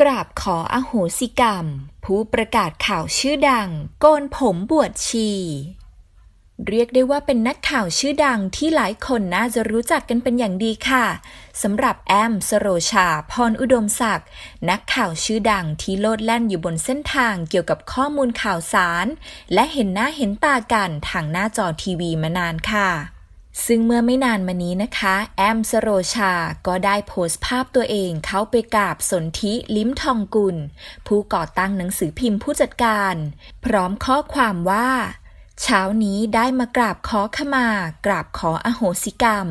กราบขออโหสิกรรม ผู้ประกาศข่าวชื่อดัง โกนผมบวชชี เรียกได้ว่าเป็นนักข่าวชื่อดังที่หลายคนน่าจะรู้จักกันเป็นอย่างดีค่ะสำหรับแอม สโรชา พรอุดมศักดิ์นักข่าวชื่อดังที่โลดแล่นอยู่บนเส้นทางเกี่ยวกับข้อมูลข่าวสาร และเห็นหน้าเห็นตากันทางหน้าจอทีวีมานานค่ะ ซึ่งเมื่อไม่นานมานี้นะคะ แอมสโรชาก็ได้โพสต์ภาพตัวเองเข้าไปกราบสนธิลิ้มทองกุล ผู้ก่อตั้งหนังสือพิมพ์ผู้จัดการ พร้อมข้อความว่า เช้านี้ได้มากราบขอขมา กราบขออโหสิกรรม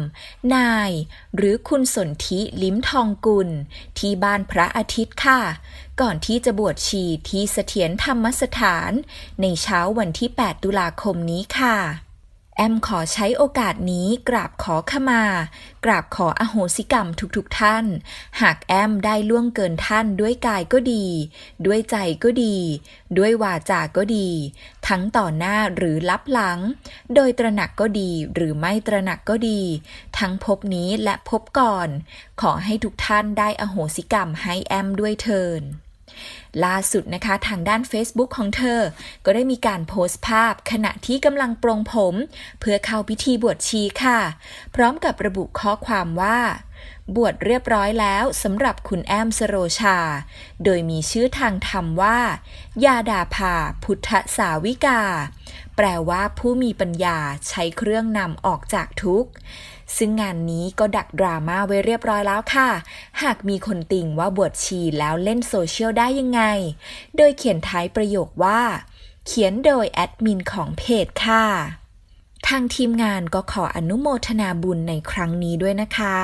นาย หรือคุณสนธิลิ้มทองกุล ที่บ้านพระอาทิตย์ค่ะ ก่อนที่จะบวชชีที่เสถียรธรรมสถาน ในเช้าวันที่ 8 ตุลาคมนี้ค่ะ แอมขอใช้โอกาสนี้กราบขอขมา กราบขออโหสิกรรมทุกๆทท่าน หากแอมได้ล่วงเกินท่านด้วยกายก็ดี ด้วยใจก็ดี ด้วยวาจาก็ดี ทั้งต่อหน้าหรือลับหลัง โดยตระหนักก็ดีหรือไม่ตระหนักก็ดี ทั้งพบนี้และพบก่อน ขอให้ทุกท่านได้อโหสิกรรมให้แอมด้วยเทิน ล่าสุดนะคะทางด้าน Facebook ของเธอ ก็ได้มีการโพสต์ภาพ ขณะที่กำลังปรงผม เพื่อเข้าพิธีบวชชีค่ะ พร้อมกับระบุข้อความว่า บวชเรียบร้อยแล้วสำหรับคุณแอมสโรชา โดยมีชื่อทางธรรมว่า ยาดาภาพุทธสาวิกา แปลว่าผู้มีปัญญาใช้เครื่องนำออกจากทุกข์ ซึ่งงานนี้ก็ดักดราม่าไว้เรียบร้อยแล้วค่ะ หากมีคนติ่งว่าบวชชีแล้วเล่นโซเชียลได้ยังไง โดยเขียนท้ายประโยคว่า เขียนโดยแอดมินของเพจค่ะทางทีมงานก็ขออนุโมทนาบุญในครั้งนี้ด้วยนะคะ